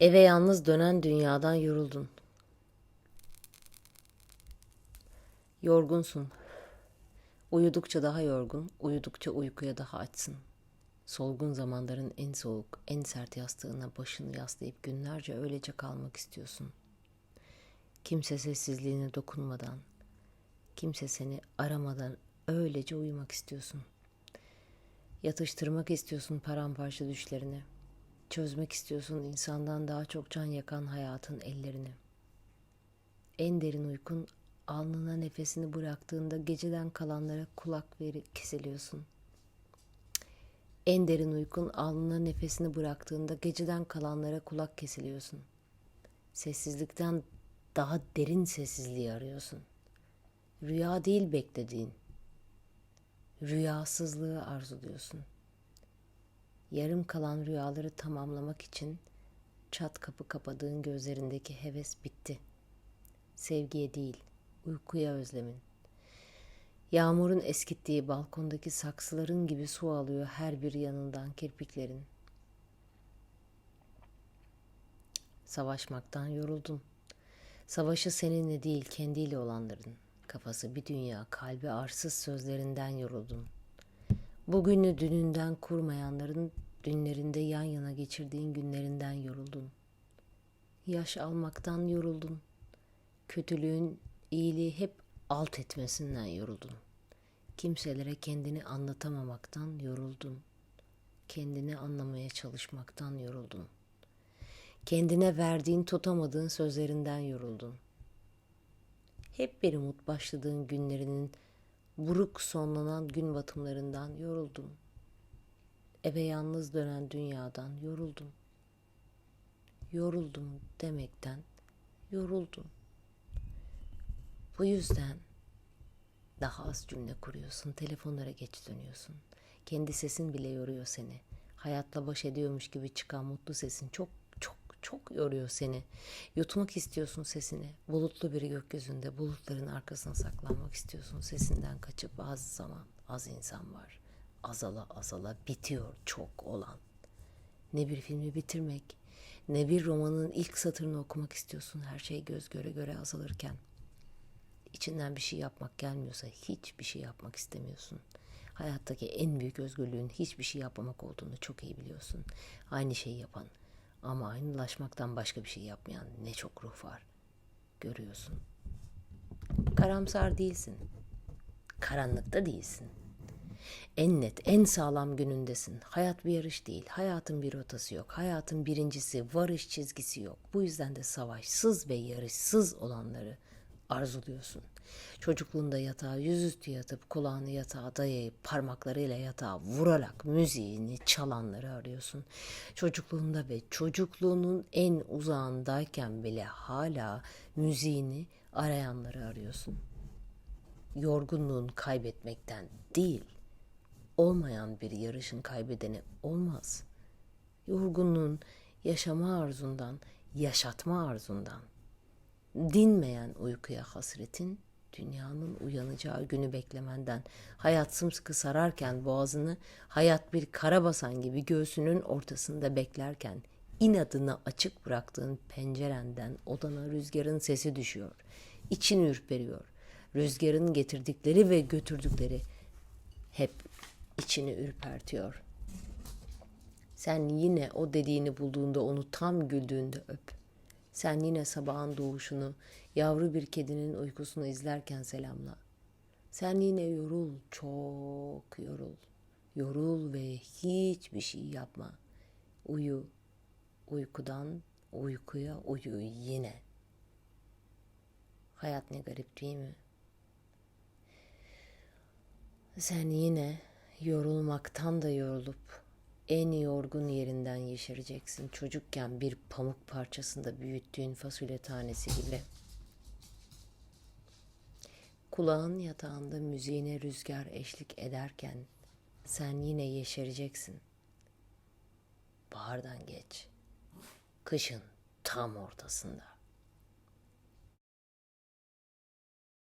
Eve yalnız dönen dünyadan yoruldun. Yorgunsun. Uyudukça daha yorgun, uyudukça uykuya daha açsın. Solgun zamanların en soğuk, en sert yastığına başını yaslayıp günlerce öylece kalmak istiyorsun. Kimse sessizliğine dokunmadan, kimse seni aramadan öylece uyumak istiyorsun. Yatıştırmak istiyorsun paramparça düşlerini. Çözmek istiyorsun insandan daha çok can yakan hayatın ellerini. En derin uykun alnına nefesini bıraktığında geceden kalanlara kulak veri kesiliyorsun. En derin uykun alnına nefesini bıraktığında geceden kalanlara kulak kesiliyorsun. Sessizlikten daha derin sessizliği arıyorsun. Rüya değil beklediğin. Rüyasızlığı arzuluyorsun. Yarım kalan rüyaları tamamlamak için çat kapı kapadığın gözlerindeki heves bitti. Sevgiye değil, uykuya özlemin. Yağmurun eskittiği balkondaki saksıların gibi su alıyor her bir yanından kirpiklerin. Savaşmaktan yoruldun. Savaşı seninle değil kendiyle olanların. Kafası bir dünya, kalbi arsız sözlerinden yoruldun. Bugünü dününden kurmayanların dünlerinde yan yana geçirdiğin günlerinden yoruldun. Yaş almaktan yoruldun. Kötülüğün iyiliği hep alt etmesinden yoruldun. Kimselere kendini anlatamamaktan yoruldun. Kendini anlamaya çalışmaktan yoruldun. Kendine verdiğin tutamadığın sözlerinden yoruldun. Hep bir umut başladığın günlerinin buruk sonlanan gün batımlarından yoruldum. Eve yalnız dönen dünyadan yoruldum. Yoruldum demekten yoruldum. Bu yüzden daha az cümle kuruyorsun, telefonlara geç dönüyorsun. Kendi sesin bile yoruyor seni. Hayatla baş ediyormuş gibi çıkan mutlu sesin çok çok yoruyor seni. Yutmak istiyorsun sesini. Bulutlu bir gökyüzünde bulutların arkasına saklanmak istiyorsun. Sesinden kaçıp az zaman az insan var. Azala azala bitiyor çok olan. Ne bir filmi bitirmek, ne bir romanın ilk satırını okumak istiyorsun her şey göz göre göre azalırken. İçinden bir şey yapmak gelmiyorsa hiçbir şey yapmak istemiyorsun. Hayattaki en büyük özgürlüğün hiçbir şey yapmamak olduğunu çok iyi biliyorsun. Aynı şeyi yapan ama aynılaşmaktan başka bir şey yapmayan ne çok ruh var. Görüyorsun. Karamsar değilsin. Karanlıkta değilsin. En net, en sağlam günündesin. Hayat bir yarış değil. Hayatın bir rotası yok. Hayatın birincisi, varış çizgisi yok. Bu yüzden de savaşsız ve yarışsız olanları arzuluyorsun. Çocukluğunda yatağa yüzüstü yatıp kulağını yatağa dayayıp parmaklarıyla yatağa vurarak müziğini çalanları arıyorsun. Çocukluğunda ve çocukluğunun en uzağındayken bile hala müziğini arayanları arıyorsun. Yorgunluğun kaybetmekten değil, olmayan bir yarışın kaybedeni olmaz. Yorgunluğun yaşama arzundan, yaşatma arzundan, dinmeyen uykuya hasretin, dünyanın uyanacağı günü beklemenden, hayat sımsıkı sararken boğazını, hayat bir karabasan gibi göğsünün ortasında beklerken, inadına açık bıraktığın pencerenden odana rüzgarın sesi düşüyor. İçin ürperiyor. Rüzgarın getirdikleri ve götürdükleri hep içini ürpertiyor. Sen yine o dediğini bulduğunda onu tam güldüğünde öp. Sen yine sabahın doğuşunu, yavru bir kedinin uykusunu izlerken selamla. Sen yine yorul, çok yorul. Yorul ve hiçbir şey yapma. Uyu, uykudan uykuya uyu yine. Hayat ne garip değil mi? Sen yine yorulmaktan da yorulup en yorgun yerinden yeşereceksin. Çocukken bir pamuk parçasında büyüttüğün fasulye tanesi gibi. Kulağın yatağında müziğine rüzgar eşlik ederken sen yine yeşereceksin. Bahardan geç. Kışın tam ortasında.